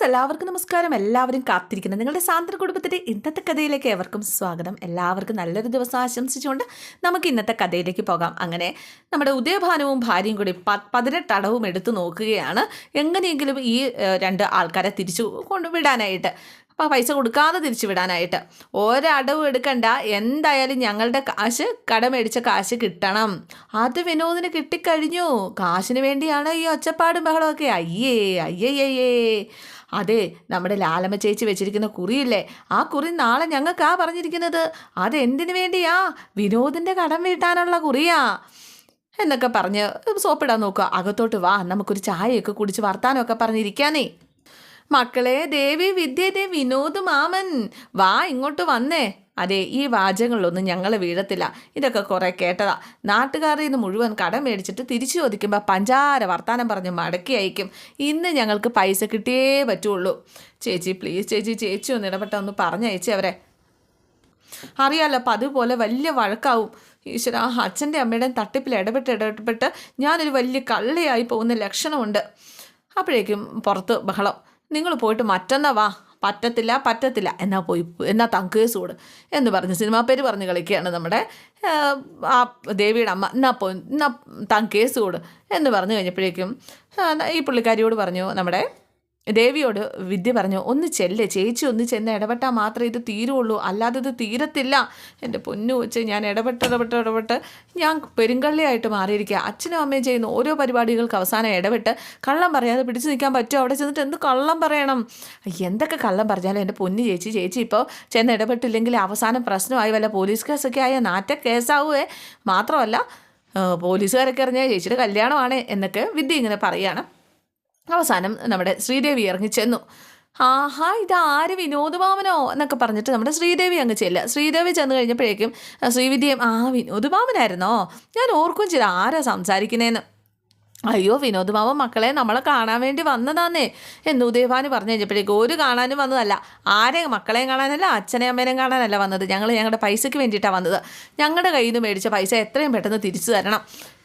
Friends എല്ലാവർക്കും നമസ്കാരം. എല്ലാവരും കാത്തിരിക്കുന്നത് നിങ്ങളുടെ സാന്ദ്ര കുടുംബത്തിന്റെ ഇന്നത്തെ കഥയിലേക്ക് ഏവർക്കും സ്വാഗതം. എല്ലാവർക്കും നല്ലൊരു ദിവസം ആശംസിച്ചുകൊണ്ട് നമുക്ക് ഇന്നത്തെ കഥയിലേക്ക് പോകാം. അങ്ങനെ നമ്മുടെ ഉദയഭാനവും ഭാര്യയും കൂടി പ പതിനെട്ട് അടവും എടുത്തു നോക്കുകയാണ്. എങ്ങനെയെങ്കിലും ഈ രണ്ട് ആൾക്കാരെ തിരിച്ചു കൊണ്ടുവിടാനായിട്ട്. അപ്പോൾ പൈസ കൊടുക്കാതെ തിരിച്ചു വിടാനായിട്ട്. ഒരടവും എടുക്കണ്ട. എന്തായാലും ഞങ്ങളുടെ കാശ് കടമേടിച്ച കാശ് കിട്ടണം. അത് വിനോദിന് കിട്ടിക്കഴിഞ്ഞു. കാശിന് വേണ്ടിയാണ് ഈ ഒച്ചപ്പാടും ബഹളമൊക്കെ അയ്യേ അയ്യയ്യേ അതെ നമ്മുടെ ലാലമ്മ ചേച്ചി വെച്ചിരിക്കുന്ന കുറിയില്ലേ? ആ കുറി നാളെ ഞങ്ങൾക്കാ പറഞ്ഞിരിക്കുന്നത്. അതെന്തിനു വേണ്ടിയാ? വിനോദിന്റെ കടം വീട്ടാനുള്ള കുറിയാ. എന്നൊക്കെ പറഞ്ഞ് സോപ്പിടാൻ നോക്കുക. അകത്തോട്ട് വാ നമുക്കൊരു ചായയൊക്കെ കുടിച്ച് വർത്താനമൊക്കെ പറഞ്ഞിരിക്കാനേ. മക്കളെ ദേവി വിദ്യ ദേ വിനോദ് മാമൻ. വാ ഇങ്ങോട്ട് വന്നേ. അതെ ഈ വാചകങ്ങളിലൊന്നും ഞങ്ങൾ വീഴത്തില്ല. ഇതൊക്കെ കുറേ കേട്ടതാ. നാട്ടുകാരിൽ നിന്ന് മുഴുവൻ കടം മേടിച്ചിട്ട് തിരിച്ചു ചോദിക്കുമ്പോൾ പഞ്ചാര വർത്താനം പറഞ്ഞ് മടക്കി അയക്കും. ഇന്ന് ഞങ്ങൾക്ക് പൈസ കിട്ടിയേ പറ്റുള്ളൂ. ചേച്ചി പ്ലീസ് ചേച്ചി ചേച്ചി ഒന്ന് ഇടപെട്ട ഒന്ന് പറഞ്ഞയച്ചേ അവരെ. അറിയാലോ അപ്പം അതുപോലെ വലിയ വഴക്കാവും. ഈശ്വര ആ അച്ഛന്റെ അമ്മയുടെയും തട്ടിപ്പിൽ ഇടപെട്ട് ഇടപെട്ട് ഞാനൊരു വലിയ കള്ളയായി പോകുന്ന ലക്ഷണമുണ്ട്. അപ്പോഴേക്കും പുറത്ത് ബഹളം. നിങ്ങൾ പോയിട്ട് മറ്റന്നാ വാ. പറ്റത്തില്ല പറ്റത്തില്ല. എന്നാ പോയി എന്നാ തങ്കേസ് കൂട് എന്ന് പറഞ്ഞ് സിനിമാ പേര് പറഞ്ഞ് കളിക്കുകയാണ് നമ്മുടെ ആ, ദേവിയുടെ അമ്മ. എന്നാ പോയി എന്നാ തങ്കേസ് കൂട് എന്ന് പറഞ്ഞു കഴിഞ്ഞപ്പോഴേക്കും ഈ പുള്ളിക്കാരിയോട് പറഞ്ഞു നമ്മുടെ ദേവിയോട് വിദ്യ പറഞ്ഞു ഒന്ന് ചെല്ലേ ചേച്ചി ഒന്ന് ചെന്ന് ഇടപെട്ടാൽ മാത്രമേ ഇത് തീരുള്ളൂ അല്ലാതെ ഇത് തീരത്തില്ല. എന്റെ പൊന്നു വെച്ച് ഞാൻ ഇടപെട്ട് ഇടപെട്ട് ഇടപെട്ട് ഞാൻ പെരുങ്കള്ളിയായിട്ട് മാറിയിരിക്കുക അച്ഛനും അമ്മയും ചെയ്യുന്ന ഓരോ പരിപാടികൾക്ക് അവസാനം ഇടപെട്ട് കള്ളം പറയാതെ പിടിച്ചു നിൽക്കാൻ പറ്റുമോ? അവിടെ ചെന്നിട്ട് എന്ത് കള്ളം പറയണം? എന്തൊക്കെ കള്ളം പറഞ്ഞാലും എന്റെ പൊന്നു ചേച്ചി ചേച്ചി ഇപ്പോൾ ചെന്ന് ഇടപെട്ടില്ലെങ്കിൽ അവസാനം പ്രശ്നമായി വല്ല പോലീസ് കേസൊക്കെ ആയ നാറ്റ കേസാവുമേ മാത്രമല്ല പോലീസുകാരൊക്കെ അറിഞ്ഞാൽ ചേച്ചിയുടെ കല്യാണമാണ് എന്നൊക്കെ വിദ്യ ഇങ്ങനെ പറയുകയാണ് അവസാനം നമ്മുടെ ശ്രീദേവി ഇറങ്ങി ചെന്നു. ആഹാ ഇത് ആര് വിനോദഭാവനോ എന്നൊക്കെ പറഞ്ഞിട്ട് നമ്മുടെ ശ്രീദേവി അങ്ങ് ചെല്ലുക. ശ്രീദേവി ചെന്ന് കഴിഞ്ഞപ്പോഴേക്കും ശ്രീവിദ്യം ആ വിനോദഭാവനായിരുന്നോ ഞാൻ ഓർക്കും ചെയ്ത് ആരാ സംസാരിക്കുന്നതെന്ന് അയ്യോ വിനോദ് മക്കളെ നമ്മളെ കാണാൻ വേണ്ടി വന്നതാന്നേ എന്ന് ഉദയഭാനു പറഞ്ഞു കഴിഞ്ഞപ്പോഴേക്കും ഒരു കാണാനും വന്നതല്ല. ആരെ മക്കളെയും കാണാനല്ല അച്ഛനെയും അമ്മേനെയും കാണാനല്ല വന്നത്. ഞങ്ങൾ ഞങ്ങളുടെ പൈസയ്ക്ക് വേണ്ടിയിട്ടാണ് വന്നത്. ഞങ്ങളുടെ കയ്യിൽ നിന്ന് മേടിച്ച പൈസ എത്രയും പെട്ടെന്ന് തിരിച്ചു തരണം.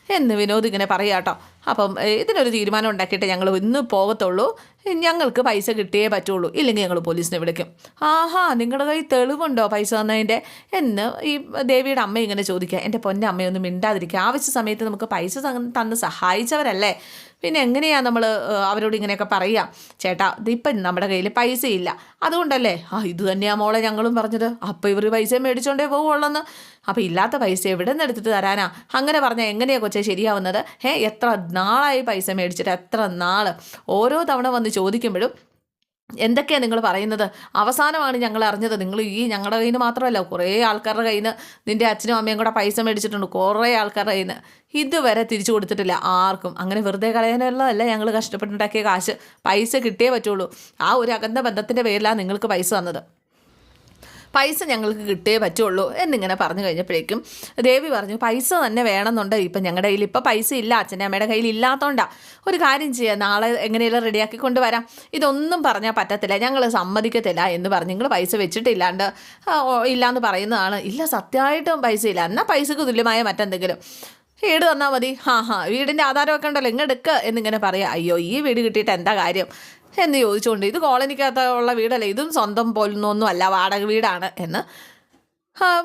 എന്ന് വിനോദ് ഇങ്ങനെ പറയാട്ടോ. അപ്പം ഇതിനൊരു തീരുമാനം ഉണ്ടാക്കിയിട്ട് ഞങ്ങൾ ഇന്ന് പോകത്തുള്ളൂ. ഞങ്ങൾക്ക് പൈസ കിട്ടിയേ പറ്റുള്ളൂ. ഇല്ലെങ്കിൽ ഞങ്ങൾ പോലീസിനെ വിളിക്കും. ആഹാ നിങ്ങളുടെ കയ്യിൽ തെളിവുണ്ടോ പൈസ തന്നതിന്റെ? എന്ന് ഈ ദേവിയുടെ അമ്മ ഇങ്ങനെ ചോദിക്കുക. എന്റെ പൊന്നെ അമ്മയൊന്നും മിണ്ടാതിരിക്കുക. ആവശ്യ സമയത്ത് നമുക്ക് പൈസ തന്ന് സഹായിച്ചവരല്ലേ? പിന്നെ എങ്ങനെയാണ് നമ്മൾ അവരോട് ഇങ്ങനെയൊക്കെ പറയുക ചേട്ടാ ഇതിപ്പം നമ്മുടെ കയ്യിൽ പൈസ ഇല്ല അതുകൊണ്ടല്ലേ? ആ ഇത് തന്നെയാണ് മോളെ ഞങ്ങളും പറഞ്ഞത്. അപ്പോൾ ഇവർ പൈസ മേടിച്ചോണ്ടേ പോവുള്ളെന്ന്. അപ്പോൾ ഇല്ലാത്ത പൈസ എവിടെ നിന്ന് എടുത്തിട്ട് തരാനാ? അങ്ങനെ പറഞ്ഞാൽ എങ്ങനെയാണ് കൊച്ചേ ശരിയാവുന്നത്? ഏ എത്ര നാളായി പൈസ മേടിച്ചിട്ട് എത്ര നാൾ ഓരോ തവണ വന്ന് ചോദിക്കുമ്പോഴും എന്തൊക്കെയാണ് നിങ്ങൾ പറയുന്നത്? അവസാനമാണ് ഞങ്ങൾ അറിഞ്ഞത്. നിങ്ങൾ ഈ ഞങ്ങളുടെ കയ്യിൽ നിന്ന് മാത്രമല്ല കുറേ ആൾക്കാരുടെ കയ്യിൽ നിന്ന് നിന്റെ അച്ഛനും അമ്മയും കൂടെ പൈസ മേടിച്ചിട്ടുണ്ട് കുറേ ആൾക്കാരുടെ കയ്യിൽ നിന്ന് ഇതുവരെ തിരിച്ചു കൊടുത്തിട്ടില്ല ആർക്കും. അങ്ങനെ വെറുതെ കളയാനുള്ളതല്ല ഞങ്ങൾ കഷ്ടപ്പെട്ടുണ്ടാക്കിയ കാശ്. പൈസ കിട്ടിയേ പറ്റുള്ളൂ. ആ ഒരു അകന്ന ബന്ധത്തിന്റെ പേരിലാണ് നിങ്ങൾക്ക് പൈസ തന്നത്. പൈസ ഞങ്ങൾക്ക് കിട്ടേ പറ്റുള്ളൂ എന്നിങ്ങനെ പറഞ്ഞു കഴിഞ്ഞപ്പോഴേക്കും ദേവി പറഞ്ഞു പൈസ തന്നെ വേണമെന്നുണ്ട്. ഇപ്പം ഞങ്ങളുടെ കയ്യിൽ ഇപ്പം പൈസ ഇല്ല. അച്ഛന്റെ അമ്മയുടെ കയ്യിൽ ഇല്ലാത്തതുകൊണ്ടാണ് ഒരു കാര്യം ചെയ്യാം നാളെ എങ്ങനെയെങ്കിലും റെഡിയാക്കി കൊണ്ടുവരാം. ഇതൊന്നും പറഞ്ഞാൽ പറ്റത്തില്ല. ഞങ്ങൾ സമ്മതിക്കത്തില്ല. എന്ന് പറഞ്ഞ് നിങ്ങൾ പൈസ വെച്ചിട്ടില്ലാണ്ട് ഇല്ലാന്ന് പറയുന്നതാണ്. ഇല്ല സത്യമായിട്ടും പൈസ ഇല്ല. എന്നാൽ പൈസക്ക് തുല്യമായ മറ്റെന്തെങ്കിലും. വീട് തന്നാൽ മതി. ഹാ ഹാ വീടിന്റെ ആധാരമൊക്കെ ഉണ്ടല്ലോ ഇങ്ങെടുക്ക് എന്നിങ്ങനെ പറയാം. അയ്യോ ഈ വീട് കിട്ടിയിട്ട് എന്താ കാര്യം? എന്ന് ചോദിച്ചുകൊണ്ട് ഇത് കോളനിക്കകത്ത് ഉള്ള വീടല്ലേ ഇതും സ്വന്തം പോലൊന്നും അല്ല വാടക വീടാണ് എന്ന്.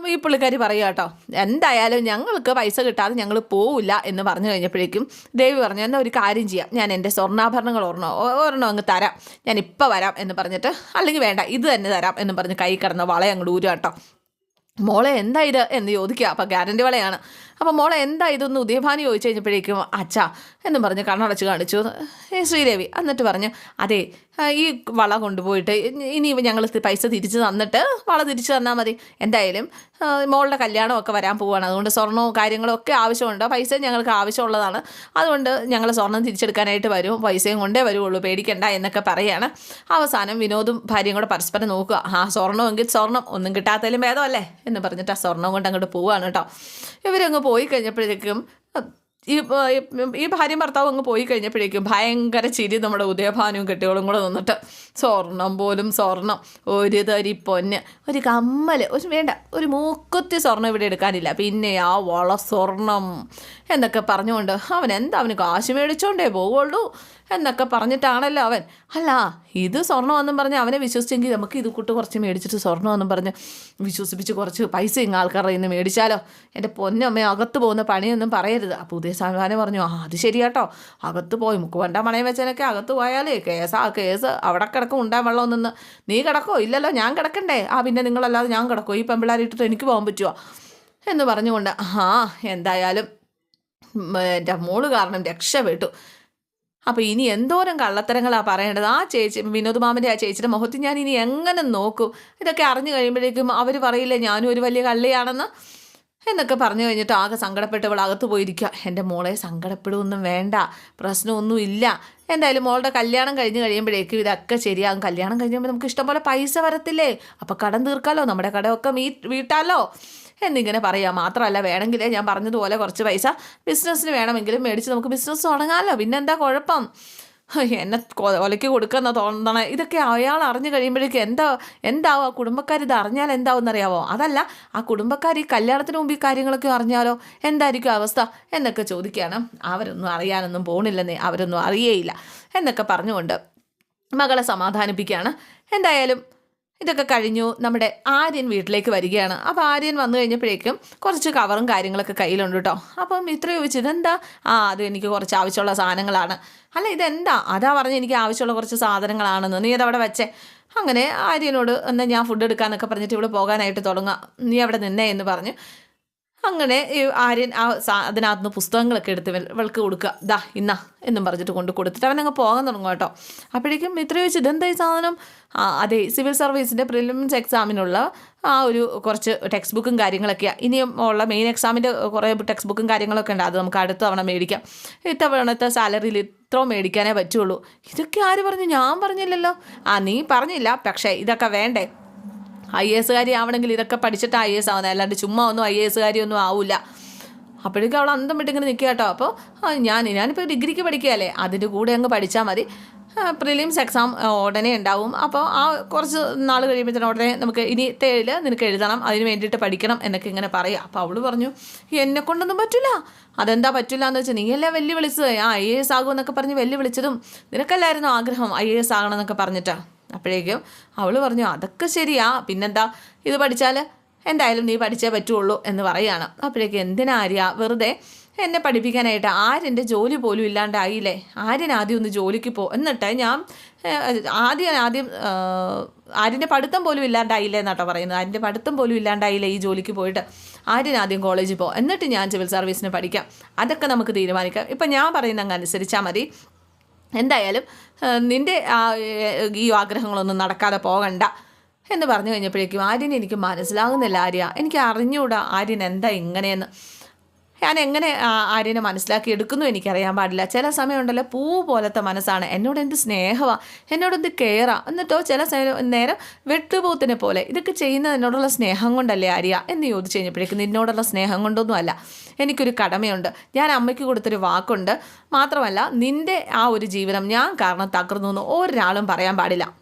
ഈ പുള്ളിക്കാരി പറയുക കേട്ടോ എന്തായാലും ഞങ്ങൾക്ക് പൈസ കിട്ടാതെ ഞങ്ങൾ പോവില്ല എന്ന് പറഞ്ഞു കഴിഞ്ഞപ്പോഴേക്കും ദേവി പറഞ്ഞു എന്നാൽ ഒരു കാര്യം ചെയ്യാം. ഞാൻ എന്റെ സ്വർണാഭരണങ്ങൾ ഒ- ഒരെണ്ണം അങ്ങ് തരാം. ഞാൻ ഇപ്പോൾ വരാം എന്ന് പറഞ്ഞിട്ട് അല്ലെങ്കിൽ വേണ്ട ഇത് തന്നെ തരാം എന്ന് പറഞ്ഞ് കൈ കിടന്ന വള അങ്ങോട്ട് ഊരുക കേട്ടോ. മോളെ എന്താ ഇത്? എന്ന് ചോദിക്കുക. അപ്പോൾ ഗ്യാരണ്ടി വളയാണ്. അപ്പം മോളെ എന്താ ഇതൊന്ന് ഉദയഭാനി ചോദിച്ചു കഴിഞ്ഞപ്പോഴേക്കും അച്ഛാ എന്നും പറഞ്ഞ് കണ്ണടച്ച് കാണിച്ചു. ശ്രീദേവി എന്നിട്ട് പറഞ്ഞു അതെ ഈ വള കൊണ്ടുപോയിട്ട് ഇനി- ഞങ്ങൾ പൈസ തിരിച്ച് തന്നിട്ട് വള തിരിച്ച് തന്നാൽ മതി. എന്തായാലും മോളുടെ കല്യാണമൊക്കെ വരാൻ പോവുകയാണ് അതുകൊണ്ട് സ്വർണവും കാര്യങ്ങളും ഒക്കെ ആവശ്യമുണ്ട്. പൈസ ഞങ്ങൾക്ക് ആവശ്യമുള്ളതാണ്. അതുകൊണ്ട് ഞങ്ങൾ സ്വർണം തിരിച്ചെടുക്കാനായിട്ട് വരും. പൈസയും കൊണ്ടേ വരുള്ളൂ പേടിക്കണ്ട എന്നൊക്കെ പറയാണ്. അവസാനം വിനോദും ഭാര്യയും കൂടെ പരസ്പരം നോക്കുക. ആ സ്വർണമെങ്കിൽ സ്വർണം. ഒന്നും കിട്ടാത്തതിലും ഭേദമല്ലേ? എന്ന് പറഞ്ഞിട്ട് ആ സ്വർണം കൊണ്ട് അങ്ങോട്ട് പോവുകയാണ് കേട്ടോ. ഇവരങ്ങ് പോയി കഴിഞ്ഞപ്പോഴേക്കും ഈ ഈ- ഭാര്യയും ഭർത്താവും അങ്ങ് പോയി കഴിഞ്ഞപ്പോഴേക്കും ഭയങ്കര ചിരി നമ്മുടെ ഉദയഭാനും കെട്ടികളും കൂടെ നിന്നിട്ട്. സ്വർണം പോലും സ്വർണം. ഒരു തരി പൊന്ന് ഒരു കമ്മൽ ഒരു വേണ്ട ഒരു മൂക്കുത്തി സ്വർണം ഇവിടെ എടുക്കാനില്ല. പിന്നെ ആ വള സ്വർണം എന്നൊക്കെ പറഞ്ഞുകൊണ്ട് അവൻ എന്താ അവന് കാശ് മേടിച്ചോണ്ടേ പോവുള്ളൂ എന്നൊക്കെ പറഞ്ഞിട്ടാണല്ലോ അവൻ. അല്ല ഇത് സ്വർണമെന്നും പറഞ്ഞ് അവനെ വിശ്വസിച്ചെങ്കിൽ നമുക്ക് ഇത് കൂട്ട് കുറച്ച് മേടിച്ചിട്ട് സ്വർണമെന്നും പറഞ്ഞ് വിശ്വസിപ്പിച്ച് കുറച്ച് പൈസ ഇങ്ങ ആൾക്കാരുടെ ഇന്ന് മേടിച്ചാലോ? എന്റെ പൊന്നമ്മ അകത്ത് പോകുന്ന പണിയൊന്നും പറയരുത്. അപ്പോൾ പുതിയ സാമാനം പറഞ്ഞു ആ അത് ശരിയാട്ടോ. അകത്ത് പോയി മുക്കുവണ്ട മണയം വെച്ചനൊക്കെ അകത്ത് പോയാലേ കേസാ കേസ്. അവിടെ കിടക്കും ഉണ്ടാൻ വെള്ളം നിന്ന് നീ കിടക്കോ? ഇല്ലല്ലോ ഞാൻ കിടക്കണ്ടേ. ആ പിന്നെ നിങ്ങളല്ലാതെ ഞാൻ കിടക്കോ? ഈ പെമ്പിളാരിട്ടിട്ട് എനിക്ക് പോകാൻ പറ്റുമോ എന്ന് പറഞ്ഞുകൊണ്ട് ആ എന്തായാലും എന്റെ മോൾ കാരണം രക്ഷപ്പെട്ടു. അപ്പോൾ ഇനി എന്തോരം കള്ളത്തരങ്ങളാണ് പറയേണ്ടത്? ആ ചേച്ചി വിനോദ് മാമന്റെ ആ ചേച്ചിയുടെ മുഖത്ത് ഞാൻ ഇനി എങ്ങനെ നോക്കും? ഇതൊക്കെ അറിഞ്ഞു കഴിയുമ്പോഴേക്കും അവർ പറയില്ലേ ഞാനും ഒരു വലിയ കള്ളിയാണെന്ന്? എന്നൊക്കെ പറഞ്ഞു കഴിഞ്ഞിട്ട് ആകെ സങ്കടപ്പെട്ട് അവൾ അകത്ത് പോയിരിക്കുക. എന്റെ മോളെ സങ്കടപ്പെടുകയൊന്നും വേണ്ട. പ്രശ്നമൊന്നും ഇല്ല. എന്തായാലും മോളുടെ കല്യാണം കഴിഞ്ഞ് കഴിയുമ്പോഴേക്കും ഇതൊക്കെ ശരിയാകും. കല്യാണം കഴിഞ്ഞുമ്പോൾ നമുക്ക് ഇഷ്ടംപോലെ പൈസ വരത്തില്ലേ? അപ്പോൾ കടം തീർക്കാമല്ലോ നമ്മുടെ കടമൊക്കെ മീ വീട്ടാലോ? എന്നിങ്ങനെ പറയാം. മാത്രമല്ല വേണമെങ്കിൽ ഞാൻ പറഞ്ഞതുപോലെ കുറച്ച് പൈസ ബിസിനസ്സിന് വേണമെങ്കിലും മേടിച്ച് നമുക്ക് ബിസിനസ് തുടങ്ങാമല്ലോ പിന്നെന്താ കുഴപ്പം? എന്നെ ഒലയ്ക്ക് കൊടുക്കുന്ന തോന്നണേ. ഇതൊക്കെ അയാൾ അറിഞ്ഞു കഴിയുമ്പോഴേക്കും എന്താ എന്താവും? ആ കുടുംബക്കാർ ഇത് അറിഞ്ഞാൽ എന്താവും എന്നറിയാവോ അതല്ല ആ കുടുംബക്കാർ ഈ കല്യാണത്തിന് മുമ്പ് ഈ കാര്യങ്ങളൊക്കെ അറിഞ്ഞാലോ? എന്തായിരിക്കും അവസ്ഥ? എന്നൊക്കെ ചോദിക്കുകയാണ് അവരൊന്നും അറിയാനൊന്നും പോണില്ലെന്നേ അവരൊന്നും അറിയേയില്ല. എന്നൊക്കെ പറഞ്ഞുകൊണ്ട് മകളെ സമാധാനിപ്പിക്കുകയാണ് എന്തായാലും ഇതൊക്കെ കഴിഞ്ഞു നമ്മുടെ ആര്യൻ വീട്ടിലേക്ക് വരികയാണ്. അപ്പോൾ ആര്യൻ വന്നു കഴിഞ്ഞപ്പോഴേക്കും കുറച്ച് കവറും കാര്യങ്ങളൊക്കെ കയ്യിലുണ്ട് കേട്ടോ. അപ്പം ഇത്ര ചോദിച്ചു ഇതെന്താ? ആ അത് എനിക്ക് കുറച്ച് ആവശ്യമുള്ള സാധനങ്ങളാണ്. അല്ല ഇതെന്താ? അതാ പറഞ്ഞ് എനിക്ക് ആവശ്യമുള്ള കുറച്ച് സാധനങ്ങളാണെന്ന്. നീ അതവിടെ വെച്ചേ? അങ്ങനെ ആര്യനോട് എന്നാൽ ഞാൻ ഫുഡ് എടുക്കാന്നൊക്കെ പറഞ്ഞിട്ട് ഇവിടെ പോകാനായിട്ട് തുടങ്ങാം. നീ അവിടെ നിന്നേ എന്ന് പറഞ്ഞു. അങ്ങനെ ആര്യൻ ആ അതിനകത്തുനിന്ന് അതിനകത്ത് നിന്ന് പുസ്തകങ്ങളൊക്കെ എടുത്ത് ഇവൾ- ഇവൾക്ക് കൊടുക്കുക. ദാ ഇന്നാ എന്നും പറഞ്ഞിട്ട് കൊണ്ട് കൊടുത്തിട്ട് അവനങ്ങ് പോകാൻ തുടങ്ങും കേട്ടോ. അപ്പോഴേക്കും ഇത്ര ചോദിച്ചു ഇതെന്താ ഈ സാധനം? അതെ സിവിൽ സർവീസിന്റെ പ്രിലിംസ് എക്സാമിനുള്ള ആ ഒരു കുറച്ച് ടെക്സ്റ്റ് ബുക്കും കാര്യങ്ങളൊക്കെയാണ് ഇനിയും ഉള്ള മെയിൻ എക്സാമിന്റെ കുറേ ടെക്സ്റ്റ് ബുക്കും കാര്യങ്ങളൊക്കെ ഉണ്ട്. അത് നമുക്ക് അടുത്ത തവണ മേടിക്കാം. ഇത്തവണത്തെ സാലറിയിൽ ഇത്ര മേടിക്കാനേ പറ്റുള്ളൂ. ഇതൊക്കെ ആര് പറഞ്ഞു? ഞാൻ പറഞ്ഞില്ലല്ലോ. ആ നീ പറഞ്ഞില്ല. പക്ഷേ ഇതൊക്കെ വേണ്ടേ? ഐ എസ്സുകാരി ആവണമെങ്കിൽ ഇതൊക്കെ പഠിച്ചിട്ട് ഐ എസ് ആവുന്നത് അല്ലാണ്ട് ചുമ്മാ ഒന്നും ഐ എസ്സുകാരി ഒന്നും ആവില്ല. അപ്പോഴേക്കും അവൾ അന്തം വിട്ടിങ്ങനെ നിൽക്കുക കേട്ടോ. അപ്പോൾ ഞാൻ ഞാനിപ്പോൾ ഡിഗ്രിക്ക് പഠിക്കുകയല്ലേ. അതിന്റെ കൂടെ അങ്ങ് പഠിച്ചാൽ മതി. പ്രിലിംസ് എക്സാം ഉടനെ ഉണ്ടാവും. അപ്പോൾ ആ കുറച്ച് നാൾ കഴിയുമ്പോഴത്തേനും ഉടനെ നമുക്ക് ഇനി തേഴിൽ നിനക്ക് എഴുതണം. അതിന് വേണ്ടിയിട്ട് പഠിക്കണം എന്നൊക്കെ ഇങ്ങനെ പറയാം അപ്പോൾ അവൾ പറഞ്ഞു എന്നെ കൊണ്ടൊന്നും പറ്റില്ല. അതെന്താ പറ്റില്ല എന്ന് വെച്ചാൽ നീയല്ലേ വെല്ലു വിളിച്ചത് ആ ഐ എ എസ് ആകുമെന്നൊക്കെ പറഞ്ഞ് വെല്ലു വിളിച്ചതും നിനക്കല്ലായിരുന്നു ആഗ്രഹം ഐ എ എസ് ആകണം എന്നൊക്കെ പറഞ്ഞിട്ടാ? അപ്പോഴേക്കും അവൾ പറഞ്ഞു അതൊക്കെ ശരിയാ. പിന്നെന്താ? ഇത് പഠിച്ചാൽ എന്തായാലും നീ പഠിച്ചേ പറ്റുള്ളൂ എന്ന് പറയുകയാണ് അപ്പോഴേക്കും എന്തിനാ ആര്യ? വെറുതെ എന്നെ പഠിപ്പിക്കാനായിട്ട് ആരെന്റെ ജോലി പോലും ഇല്ലാണ്ടായില്ലേ? ആര്യൻ ആദ്യം ഒന്ന് ജോലിക്ക് പോ. എന്നിട്ട് ഞാൻ ആദ്യം ആദ്യം ആര്യന്റെ പഠിത്തം പോലും ഇല്ലാണ്ടായില്ലേ എന്നാട്ടോ പറയുന്നത്. ആര്യന്റെ പഠിത്തം പോലും ഇല്ലാണ്ടായില്ലേ ഈ ജോലിക്ക് പോയിട്ട്? ആര്യൻ ആദ്യം കോളേജിൽ പോ. എന്നിട്ട് ഞാൻ സിവിൽ സർവീസിന് പഠിക്കാം. അതൊക്കെ നമുക്ക് തീരുമാനിക്കാം. ഇപ്പം ഞാൻ പറയുന്ന അങ്ങ് മതി. എന്തായാലും നിന്റെ ഈ ആഗ്രഹങ്ങളൊന്നും നടക്കാതെ പോകണ്ട എന്ന് പറഞ്ഞു കഴിഞ്ഞപ്പോഴേക്കും ആര്യൻ എനിക്ക് മനസ്സിലാകുന്നില്ല ആര്യ. എനിക്ക് അറിഞ്ഞുകൂടാ ആര്യൻ എന്താ ഇങ്ങനെയെന്ന്. ഞാൻ എങ്ങനെ ആര്യനെ മനസ്സിലാക്കി എടുക്കുന്നു എനിക്കറിയാൻ പാടില്ല. ചില സമയമുണ്ടല്ലോ പൂ പോലത്തെ മനസ്സാണ്. എന്നോട് എന്ത് സ്നേഹമാണ് എന്നോട് എന്ത് കെയറാണ് എന്നിട്ടോ ചില സമയം നേരം വെട്ടുപോത്തിനെ പോലെ ഇതൊക്കെ ചെയ്യുന്നത് എന്നോടുള്ള സ്നേഹം കൊണ്ടല്ലേ ആര്യ? എന്ന് ചോദിച്ചു കഴിഞ്ഞപ്പോഴേക്കും നിന്നോടുള്ള സ്നേഹം കൊണ്ടൊന്നും അല്ല എനിക്കൊരു കടമയുണ്ട്. ഞാൻ അമ്മയ്ക്ക് കൊടുത്തൊരു വാക്കുണ്ട്. മാത്രമല്ല നിന്റെ ആ ഒരു ജീവിതം ഞാൻ കാരണം തകർന്നു എന്ന് ഒരാളും പറയാൻ പാടില്ല.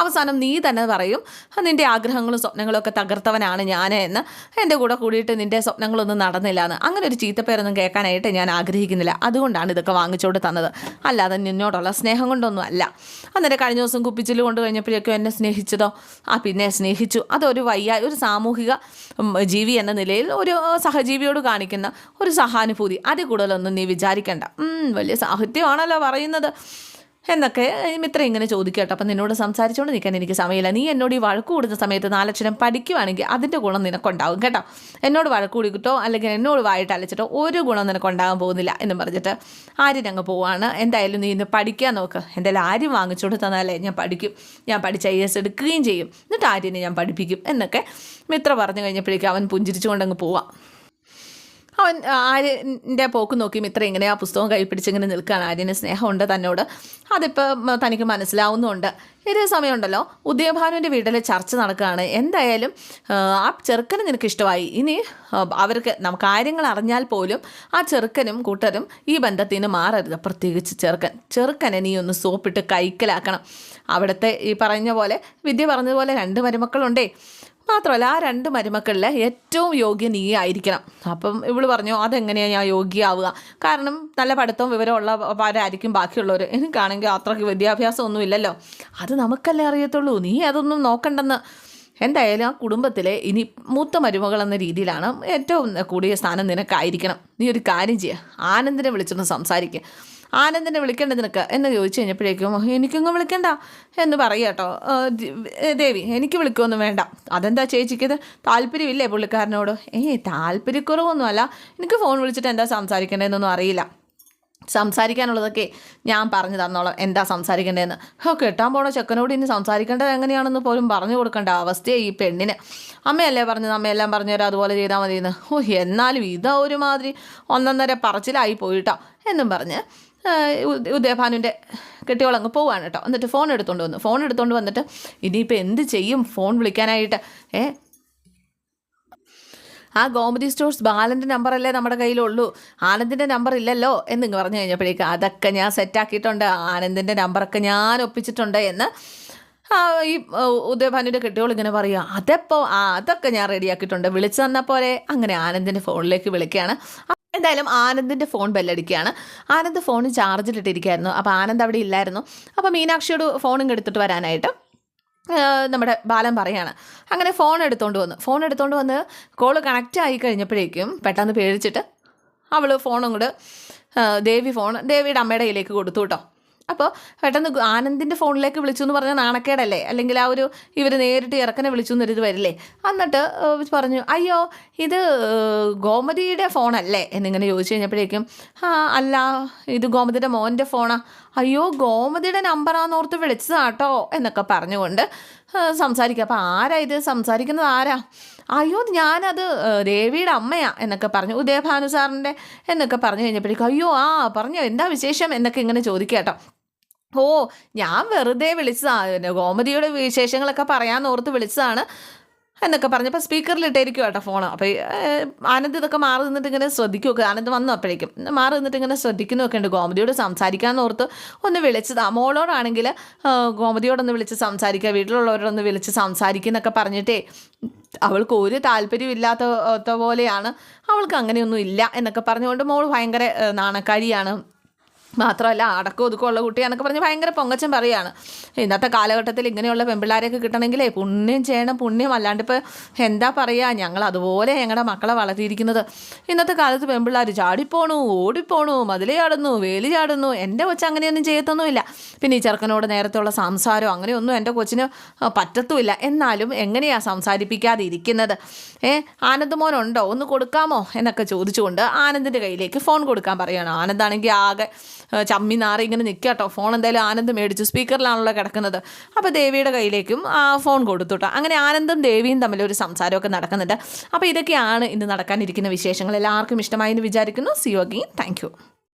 അവസാനം നീ തന്നെ പറയും നിന്റെ ആഗ്രഹങ്ങളും സ്വപ്നങ്ങളും ഒക്കെ തകർത്തവനാണ് ഞാൻ എന്ന്. എന്റെ കൂടെ കൂടിയിട്ട് നിന്റെ സ്വപ്നങ്ങളൊന്നും നടന്നില്ല എന്ന്. അങ്ങനെ ഒരു ചീത്തപ്പേരൊന്നും കേൾക്കാനായിട്ട് ഞാൻ ആഗ്രഹിക്കുന്നില്ല. അതുകൊണ്ടാണ് ഇതൊക്കെ വാങ്ങിച്ചോണ്ട് തന്നത്. അല്ലാതെ നിന്നോടുള്ള സ്നേഹം കൊണ്ടൊന്നും അല്ല. അന്നേരം കഴിഞ്ഞ ദിവസം കുപ്പിച്ചിൽ കൊണ്ട് കഴിഞ്ഞപ്പോഴേക്കും എന്നെ സ്നേഹിച്ചതോ? ആ പിന്നെ സ്നേഹിച്ചു. അതൊരു വയ്യ ഒരു സാമൂഹിക ജീവി എന്ന നിലയിൽ ഒരു സഹജീവിയോട് കാണിക്കുന്ന ഒരു സഹാനുഭൂതി. അതിൽ കൂടുതലൊന്നും നീ വിചാരിക്കണ്ട. വലിയ സാഹിത്യമാണല്ലോ പറയുന്നത്. എന്നൊക്കെ ഇത്രയും ഇങ്ങനെ ചോദിക്കട്ടോ അപ്പം നിന്നോട് സംസാരിച്ചുകൊണ്ട് നിൽക്കാൻ എനിക്ക് സമയമില്ല. നീ എന്നോട് ഈ വഴക്ക് കൂടുന്ന സമയത്ത് നാലക്ഷരം പഠിക്കുവാണെങ്കിൽ അതിന്റെ ഗുണം നിനക്കുണ്ടാവും കേട്ടോ. എന്നോട് വഴക്ക് കൂടിക്കിട്ടോ അല്ലെങ്കിൽ എന്നോട് വായിട്ട് അലച്ചിട്ടോ ഒരു ഗുണം നിനക്കുണ്ടാകാൻ പോകുന്നില്ല എന്ന് പറഞ്ഞിട്ട് ആര്യൻ അങ്ങ് പോവാണ്. എന്തായാലും നീ ഇന്ന് പഠിക്കാൻ നോക്ക്. എന്തായാലും ആര്യം വാങ്ങിച്ചുകൊണ്ട് തന്നാലേ ഞാൻ പഠിക്കും. ഞാൻ പഠിച്ച് ഐ എസ് എടുക്കുകയും ചെയ്യും. എന്നിട്ട് ആര്യനെ ഞാൻ പഠിപ്പിക്കും എന്നൊക്കെ മിത്ര പറഞ്ഞു കഴിഞ്ഞപ്പോഴേക്കും അവൻ പുഞ്ചിരിച്ചുകൊണ്ട് അങ്ങ് പോവാം. അവൻ ആര്യന്റെ പോക്ക് നോക്കി ഇത്ര ഇങ്ങനെ ആ പുസ്തകം കൈ പിടിച്ചിങ്ങനെ നിൽക്കുകയാണ്. ആര്യന് സ്നേഹമുണ്ട് തന്നോട്. അതിപ്പോൾ തനിക്ക് മനസ്സിലാവുന്നുമുണ്ട് ഇതേ സമയമുണ്ടല്ലോ ഉദയഭാനുവിന്റെ വീട്ടിൽ ചർച്ച നടക്കുകയാണ്. എന്തായാലും ആ, ചെറുക്കന് നിനക്ക് ഇഷ്ടമായി ഇനി അവർക്ക് നമുക്ക് കാര്യങ്ങൾ അറിഞ്ഞാൽ പോലും ആ ചെറുക്കനും കൂട്ടരും ഈ ബന്ധത്തിൽ നിന്ന് മാറരുത്. പ്രത്യേകിച്ച് ചെറുക്കൻ. ചെറുക്കനെ നീ ഒന്ന് സോപ്പിട്ട് കൈക്കലാക്കണം. അവിടുത്തെ ഈ പറഞ്ഞ പോലെ വിദ്യ പറഞ്ഞതുപോലെ രണ്ട് മരുമക്കളുണ്ടേ. മാത്രമല്ല ആ രണ്ട് മരുമക്കളിൽ ഏറ്റവും യോഗ്യ നീ ആയിരിക്കണം. അപ്പം ഇവൾ പറഞ്ഞു അതെങ്ങനെയാണ് ഞാൻ യോഗ്യയാവുക? കാരണം നല്ല പഠിത്തവും വിവരമുള്ള ആരായിരിക്കും ബാക്കിയുള്ളവർ എനിക്കാണെങ്കിൽ അത്രയ്ക്ക് വിദ്യാഭ്യാസം ഒന്നും ഇല്ലല്ലോ അത് നമുക്കല്ലേ അറിയത്തുള്ളൂ. നീ അതൊന്നും നോക്കണ്ടെന്ന്. എന്തായാലും ആ കുടുംബത്തിലെ ഇനി മൂത്ത മരുമകൾ എന്ന രീതിയിലാണ് ഏറ്റവും കൂടിയ സ്ഥാനം നിനക്കായിരിക്കണം. നീ ഒരു കാര്യം ചെയ്യുക ആനന്ദിനെ വിളിച്ചൊന്ന് സംസാരിക്കുക ആനന്ദിനെ വിളിക്കേണ്ടത് നിനക്ക്? എന്ന് ചോദിച്ചു കഴിഞ്ഞപ്പോഴേക്കും എനിക്കൊന്നും വിളിക്കണ്ട. എന്ന് പറയുക കേട്ടോ. ദേവി എനിക്ക് വിളിക്കുമൊന്നും വേണ്ട. അതെന്താ ചേച്ചിക്കത്? താല്പര്യമില്ലേ പുള്ളിക്കാരനോട്? ഏയ് താല്പര്യക്കുറവൊന്നുമല്ല. എനിക്ക് ഫോൺ വിളിച്ചിട്ട് എന്താ സംസാരിക്കേണ്ടതെന്നൊന്നും അറിയില്ല. സംസാരിക്കാനുള്ളതൊക്കെ ഞാൻ പറഞ്ഞു തന്നോളാം. എന്താ സംസാരിക്കേണ്ടതെന്ന് ഓ കെട്ടാൻ പോണ ചെക്കനോട് ഇനി സംസാരിക്കേണ്ടത് എങ്ങനെയാണെന്ന് പോലും പറഞ്ഞു കൊടുക്കേണ്ട. അവസ്ഥയെ ഈ പെണ്ണിന്. അമ്മയല്ലേ പറഞ്ഞത്? അമ്മയെല്ലാം പറഞ്ഞു തരാം അതുപോലെ ചെയ്താൽ മതിയെന്ന്. ഓ എന്നാലും ഇതാ ഒരുമാതിരി ഒന്നൊന്നര പറച്ചിലായി പോയിട്ടോ എന്നും പറഞ്ഞ് ഉദയഭാനുവിന്റെ കെട്ടിയോളങ്ങ് പോവാണ് കേട്ടോ. എന്നിട്ട് ഫോൺ എടുത്തുകൊണ്ട് വന്നു. ഫോൺ എടുത്തുകൊണ്ട് വന്നിട്ട് ഇനിയിപ്പോൾ എന്ത് ചെയ്യും? ഫോൺ വിളിക്കാനായിട്ട്. ഏ? ആ ഗോമതി സ്റ്റോഴ്സ് ബാലന്റെ നമ്പറല്ലേ നമ്മുടെ കയ്യിലുള്ളൂ. ആനന്ദിന്റെ നമ്പർ ഇല്ലല്ലോ എന്നിങ്ങ് പറഞ്ഞു കഴിഞ്ഞപ്പോഴേക്ക് അതൊക്കെ ഞാൻ സെറ്റാക്കിയിട്ടുണ്ട് ആനന്ദിന്റെ നമ്പറൊക്കെ ഞാൻ ഒപ്പിച്ചിട്ടുണ്ട് എന്ന് ഈ ഉദയഭാനുവിന്റെ കെട്ടിയോൾ ഇങ്ങനെ പറയുക. അതെപ്പോൾ ആ അതൊക്കെ ഞാൻ റെഡിയാക്കിയിട്ടുണ്ട് വിളിച്ചു തന്നപ്പോലെ അങ്ങനെ ആനന്ദിന്റെ ഫോണിലേക്ക് വിളിക്കുകയാണ്. എന്തായാലും ആനന്ദിന്റെ ഫോൺ ബെല്ലടിക്കുകയാണ് ആനന്ദ് ഫോൺ ചാർജിലിട്ടിരിക്കുകയായിരുന്നു അപ്പോൾ ആനന്ദ് അവിടെ ഇല്ലായിരുന്നു. അപ്പോൾ മീനാക്ഷിയോട് ഫോണും എടുത്തിട്ട് വരാനായിട്ട് നമ്മുടെ ബാലൻ പറയാണ്. അങ്ങനെ ഫോൺ എടുത്തുകൊണ്ട് വന്നു ഫോൺ എടുത്തുകൊണ്ട് വന്ന് കോൾ കണക്റ്റ് ആയി കഴിഞ്ഞപ്പോഴേക്കും പെട്ടെന്ന് പേടിച്ചിട്ട് അവൾ ഫോണും കൂടെ ദേവി ഫോൺ ദേവിയുടെ അമ്മയുടെ കയ്യിലേക്ക് കൊടുത്തു കേട്ടോ. അപ്പോൾ പെട്ടെന്ന് ആനന്ദിന്റെ ഫോണിലേക്ക് വിളിച്ചു എന്ന് പറഞ്ഞാൽ നാണക്കേടല്ലേ? അല്ലെങ്കിൽ ആ ഒരു ഇവർ നേരിട്ട് ഇറക്കനെ വിളിച്ചു എന്നൊരിത് വരില്ലേ? എന്നിട്ട് പറഞ്ഞു അയ്യോ ഇത് ഗോമതിയുടെ ഫോണല്ലേ? എന്നിങ്ങനെ ചോദിച്ചു കഴിഞ്ഞപ്പോഴേക്കും ആ അല്ല ഇത് ഗോമതിയുടെ മോന്റെ ഫോണാ. അയ്യോ ഗോമതിയുടെ നമ്പറാന്ന് ഓർത്ത് വിളിച്ചതാട്ടോ എന്നൊക്കെ പറഞ്ഞുകൊണ്ട് സംസാരിക്കുക. അപ്പോൾ ആരാ ഇത്? സംസാരിക്കുന്നത് ആരാ? അയ്യോ ഞാനത് ദേവിയുടെ അമ്മയാ എന്നൊക്കെ പറഞ്ഞു. ഉദയഭാനു സാറിന്റെ എന്നൊക്കെ പറഞ്ഞു കഴിഞ്ഞപ്പോഴേക്കും അയ്യോ ആ പറഞ്ഞോ എന്താ വിശേഷം? എന്നൊക്കെ ഇങ്ങനെ ചോദിക്കുക കേട്ടോ. ഓ ഞാൻ വെറുതെ വിളിച്ചതാണ് ഗോമതിയുടെ വിശേഷങ്ങളൊക്കെ പറയാൻ ഓർത്ത് വിളിച്ചതാണ് എന്നൊക്കെ പറഞ്ഞപ്പോൾ സ്പീക്കറിലിട്ടായിരിക്കും കേട്ടോ ഫോൺ അപ്പോൾ ആനന്ദ് ഇതൊക്കെ മാറി നിന്നിട്ട് ഇങ്ങനെ ശ്രദ്ധിക്കുകയൊക്കെ ആനന്ദ് വന്നു അപ്പോഴേക്കും. മാറി നിന്നിട്ട് ഇങ്ങനെ ശ്രദ്ധിക്കുന്നൊക്കെ ഉണ്ട്. ഗോമതിയോട് സംസാരിക്കാൻ ഓർത്ത് ഒന്ന് വിളിച്ചത്. മോളോടാണെങ്കിൽ ഗോമതിയോടൊന്ന് വിളിച്ച് സംസാരിക്കുക വീട്ടിലുള്ളവരോടൊന്ന് വിളിച്ച് സംസാരിക്കുന്നൊക്കെ പറഞ്ഞിട്ടേ അവൾക്ക് ഒരു താല്പര്യമില്ലാത്ത പോലെയാണ്. അവൾക്ക് അങ്ങനെയൊന്നും ഇല്ല എന്നൊക്കെ പറഞ്ഞുകൊണ്ട് മോൾ ഭയങ്കര നാണക്കാരിയാണ്. മാത്രമല്ല അടക്കം ഒതുക്കമുള്ള കുട്ടിയാന്നൊക്കെ പറഞ്ഞ് ഭയങ്കര പൊങ്ങച്ചൻ പറയുകയാണ് ഇന്നത്തെ കാലഘട്ടത്തിൽ ഇങ്ങനെയുള്ള പെമ്പിള്ളാരെയൊക്കെ കിട്ടണമെങ്കിലേ പുണ്യം ചെയ്യണം പുണ്യം. അല്ലാണ്ട് ഇപ്പോൾ എന്താ പറയുക ഞങ്ങൾ അതുപോലെ ഞങ്ങളുടെ മക്കളെ വളർത്തിയിരിക്കുന്നത്. ഇന്നത്തെ കാലത്ത് പെമ്പിള്ളാർ ചാടിപ്പോണു ഓടിപ്പോണു മതിലേ ചാടുന്നു വേലി ചാടുന്നു. എന്റെ കൊച്ചു അങ്ങനെയൊന്നും ചെയ്യത്തൊന്നുമില്ല. പിന്നെ ഈ ചെറുക്കനോട് നേരത്തെയുള്ള സംസാരം അങ്ങനെയൊന്നും എന്റെ കൊച്ചിന് പറ്റത്തുമില്ല. എന്നാലും എങ്ങനെയാണ് സംസാരിപ്പിക്കാതെ ഇരിക്കുന്നത്? ഏ ആനന്ദ് മോനുണ്ടോ ഒന്ന് കൊടുക്കാമോ? എന്നൊക്കെ ചോദിച്ചുകൊണ്ട് ആനന്ദിന്റെ കയ്യിലേക്ക് ഫോൺ കൊടുക്കാൻ പറയുകയാണ് ആനന്ദാണെങ്കിൽ ആകെ ചമ്മി നാറി ഇങ്ങനെ നിൽക്കുക കേട്ടോ ഫോൺ എന്തായാലും ആനന്ദ് മേടിച്ചു. സ്പീക്കറിലാണല്ലോ കിടക്കുന്നത്. അപ്പോൾ ദേവിയുടെ കയ്യിലേക്കും ആ ഫോൺ കൊടുത്തു അങ്ങനെ ആനന്ദും ദേവിയും തമ്മിൽ ഒരു സംസാരമൊക്കെ നടക്കുന്നുണ്ട്. അപ്പോൾ ഇതൊക്കെയാണ് ഇന്ന് നടക്കാനിരിക്കുന്ന വിശേഷങ്ങൾ. എല്ലാവർക്കും ഇഷ്ടമായി എന്ന് വിചാരിക്കുന്നു. C U again thank